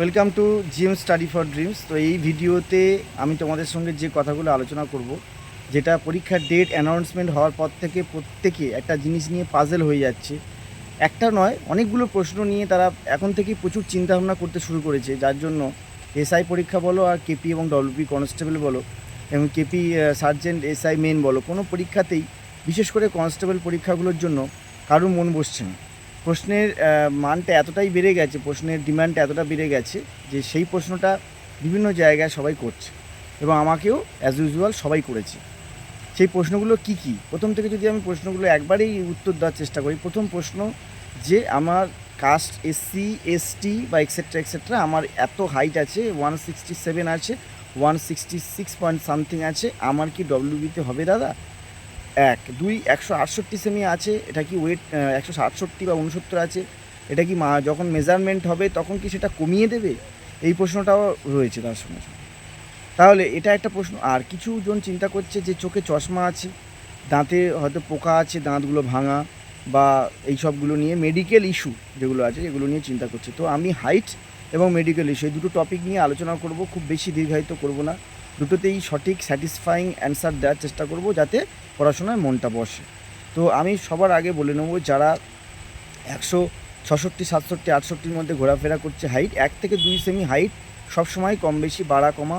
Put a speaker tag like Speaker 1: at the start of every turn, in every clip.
Speaker 1: Welcome to GM study for dreams তো এই ভিডিওতে আমি তোমাদের সঙ্গে যে কথাগুলো আলোচনা করব, যেটা পরীক্ষার ডেট অ্যানাউন্সমেন্ট হওয়ার পর থেকে প্রত্যেকে একটা জিনিস নিয়ে পাজেল হয়ে যাচ্ছে। একটা নয়, অনেকগুলো প্রশ্ন নিয়ে তারা এখন থেকেই প্রচুর চিন্তাভাবনা করতে শুরু করেছে। যার জন্য এসআই পরীক্ষা বলো আর কেপি এবং ডব্লিউপি কনস্টেবল বলো এবং কেপি সার্জেন্ট এসআই মেন বলো, কোনো পরীক্ষাতেই বিশেষ করে কনস্টেবল পরীক্ষাগুলোর জন্য কারোর মন বসছে না। প্রশ্নের মানটা এতটাই বেড়ে গেছে, প্রশ্নের ডিমান্ডটা এতটা বেড়ে গেছে যে সেই প্রশ্নটা বিভিন্ন জায়গায় সবাই করছে এবং আমাকেও অ্যাজ ইউজুয়াল সবাই করেছে। সেই প্রশ্নগুলো কি কি? প্রথম থেকে যদি আমি প্রশ্নগুলো একবারেই উত্তর দেওয়ার চেষ্টা করি, প্রথম প্রশ্ন যে আমার কাস্ট এসসি এসটি বা এক্সেট্রা এক্সেট্রা আমার এত হাইট আছে ওয়ান সিক্সটি সেভেন আছে one sixty six point something আছে, আমার কি ডব্লিউবিতে হবে দাদা? এক। দুই, একশো আটষট্টি সেমি আছে, এটা কি ওয়েট একশো সাতষট্টি বা উনসত্তর আছে, এটা কি মা, যখন মেজারমেন্ট হবে তখন কি সেটা কমিয়ে দেবে? এই প্রশ্নটাও রয়েছে তার সঙ্গে সঙ্গে। তাহলে এটা একটা প্রশ্ন, আর কিছু জন চিন্তা করছে যে চোখে চশমা আছে, দাঁতে হয়তো পোকা আছে, দাঁতগুলো ভাঙা বা এই সবগুলো নিয়ে মেডিকেল ইস্যু যেগুলো আছে এগুলো নিয়ে চিন্তা করছে। তো আমি হাইট এবং মেডিকেল ইস্যু এই দুটো টপিক নিয়ে আলোচনা করব, খুব বেশি দীর্ঘায়িত করব না। দুটোতেই সঠিক স্যাটিসফাইং অ্যান্সার দেওয়ার চেষ্টা করব যাতে পড়াশোনায় মনটা বসে। তো আমি সবার আগে বলে নেব যারা একশো ছষট্টি, সাতষট্টি, আটষট্টির মধ্যে ঘোরাফেরা করছে হাইট এক থেকে দুই সেমি হাইট সবসময় কম বেশি বাড়া কমা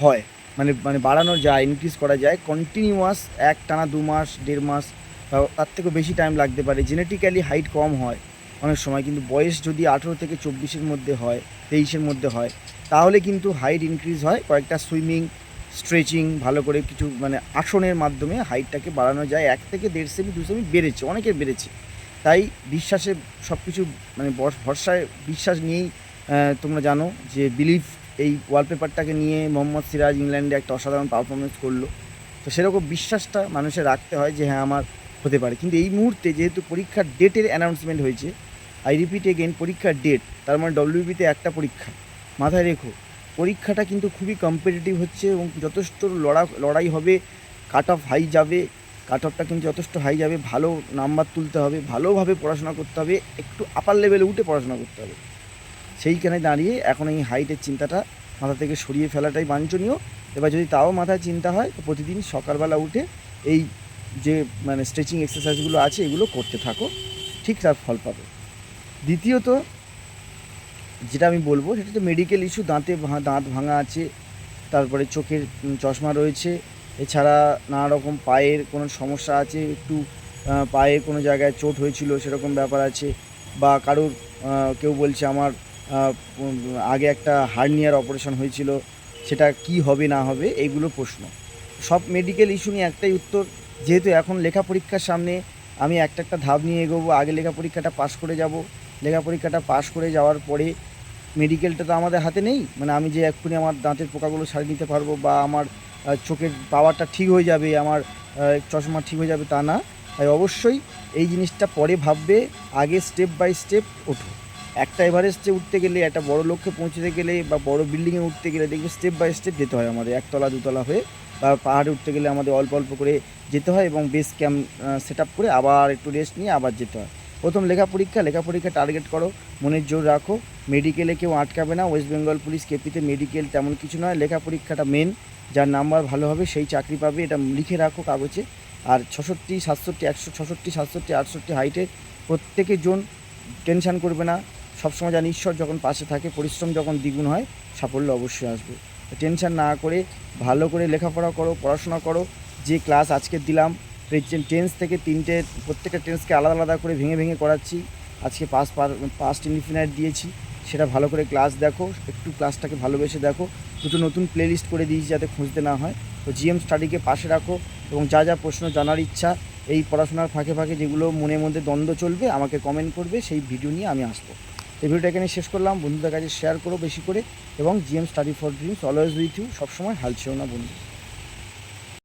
Speaker 1: হয়। মানে মানে বাড়ানো যায় ইনক্রিজ করা যায় কন্টিনিউয়াস এক টানা দু মাস, দেড় মাস তার থেকেও বেশি টাইম লাগতে পারে। জেনেটিক্যালি হাইট কম হয়। অনেক সময় কিন্তু বয়স যদি আঠেরো থেকে চব্বিশের মধ্যে হয়, তেইশের মধ্যে হয়, তাহলে কিন্তু হাইট ইনক্রিজ হয়। কয়েকটা সুইমিং স্ট্রেচিং ভালো করে কিছু মানে আসনের মাধ্যমে হাইটটাকে বাড়ানো যায়। এক থেকে দেড় সেমি, দু সেমি বেড়েছে অনেকের বেড়েছে। তাই বিশ্বাসে সব কিছু মানে ভরসায় বিশ্বাস নিয়েই তোমরা জানো যে বিলিভ এই ওয়ালপেপারটাকে নিয়ে মোহাম্মদ সিরাজ ইংল্যান্ডে একটা অসাধারণ পারফরমেন্স করল। তো সেরকম বিশ্বাসটা মানুষের রাখতে হয় যে হ্যাঁ আমার হতে পারে। কিন্তু এই মুহূর্তে যেহেতু পরীক্ষার ডেটের অ্যানাউন্সমেন্ট হয়েছে আই রিপিট এগেন পরীক্ষার ডেট তার মানে ডব্লিউবিতে একটা পরীক্ষা। মাথায় রেখো, পরীক্ষাটা কিন্তু খুবই কম্পিটিটিভ হচ্ছে এবং যথেষ্ট লড়া, লড়াই হবে কাট অফ হাই যাবে কাট অফটা কিন্তু যথেষ্ট হাই যাবে, ভালো নাম্বার তুলতে হবে, ভালোভাবে পড়াশোনা করতে হবে, একটু আপার লেভেলে উঠে পড়াশোনা করতে হবে। সেইখানে দাঁড়িয়ে এখন এই হাইটের চিন্তাটা মাথা থেকে সরিয়ে ফেলাটাই বাঞ্ছনীয়। এবার যদি তাও মাথায় চিন্তা হয়, তো প্রতিদিন সকালবেলা উঠে এই যে মানে স্ট্রেচিং এক্সারসাইজগুলো আছে, এগুলো করতে থাকো, ঠিক তার ফল পাবে। দ্বিতীয়ত, যেটা আমি বলব, সেটা তো মেডিকেল ইস্যু দাঁতে দাঁত ভাঙা আছে, তারপরে চোখের চশমা রয়েছে, এছাড়া নানা রকম পায়ের কোনো সমস্যা আছে, একটু পায়ে কোনো জায়গায় চোট হয়েছিল, সেরকম ব্যাপার আছে, বা কারোর কেউ বলছে আমার আগে একটা হার্নিয়ার অপারেশন হয়েছিল, সেটা কি হবে, না হবে এইগুলো প্রশ্ন। সব মেডিকেল ইস্যু নিয়ে একটাই উত্তর, যেহেতু এখন লেখা পরীক্ষার সামনে, আমি একটা একটা ধাপ নিয়ে এগোবো, আগে লেখা পরীক্ষাটা পাশ করে যাব লেখা পরীক্ষাটা পাশ করে যাওয়ার পরে মেডিকেলটা তো আমাদের হাতে নেই। মানে আমি যে এক্ষুনি আমার দাঁতের পোকাগুলো সারিয়ে নিতে পারব বা আমার চোখের পাওয়ারটা ঠিক হয়ে যাবে, আমার চশমা ঠিক হয়ে যাবে তা না। তাই অবশ্যই এই জিনিসটা পরে ভাববে, আগে স্টেপ বাই স্টেপ ওঠো। একটা এভারেস্টে উঠতে গেলে, একটা বড় লক্ষ্যে পৌঁছতে গেলে বা বড় বিল্ডিংয়ে উঠতে গেলে দেখবে স্টেপ বাই স্টেপ যেতে হয় আমাদের, একতলা দুতলা হয়ে। বা পাহাড়ে উঠতে গেলে আমাদের অল্প অল্প করে যেতে হয় এবং বেস ক্যাম্প সেট করে আবার একটু রেস্ট নিয়ে আবার যেতে হয়। প্রথম লেখা পরীক্ষা লেখা পরীক্ষা টার্গেট করো, মনের জোর রাখো। মেডিকেলে কেউ আটকাবে না ওয়েস্ট বেঙ্গল পুলিশ কেপিতে মেডিকেল তেমন কিছু নয়। লেখা পরীক্ষাটা মেন যার নাম্বার ভালো হবে সেই চাকরি পাবে, এটা লিখে রাখো কাগজে। আর ছষট্টি, সাতষট্টি, একশো ছষট্টি, সাতষট্টি, আটষট্টি হাইটে প্রত্যেকের জন টেনশান করবে না। সবসময় জানি ঈশ্বর যখন পাশে থাকে, পরিশ্রম যখন দ্বিগুণ হয়, সাফল্য অবশ্যই আসবে। টেনশান না করে, ভালো করে লেখাপড়া করো, পড়াশোনা করো। যে ক্লাস আজকে দিলাম টেন্স থেকে তিনটে, প্রত্যেকটা টেন্সকে আলাদা আলাদা করে ভেঙে ভেঙে করাচ্ছি। আজকে পাস পাস্ট ইনফিনাইট দিয়েছি। সেটা ভালো করে ক্লাস দেখো, একটু ক্লাসটাকে ভালোবেসে দেখো। দুটো নতুন প্লেলিস্ট করে দিয়েছি যাতে খুঁজতে না হয়। তো জিএম স্টাডিকে পাশে রাখো এবং যা যা প্রশ্ন জানার ইচ্ছা, এই পড়াশোনার ফাঁকে ফাঁকে যেগুলো মনের মধ্যে দ্বন্দ্ব চলবে, আমাকে কমেন্ট করবে, সেই ভিডিও নিয়ে আমি আসব। এই ভিডিওটা এখানে শেষ করলাম। বন্ধুদের কাছে শেয়ার করো বেশি করে এবং GM study for dreams always with you সবসময় হাল ছেও না বন্ধু।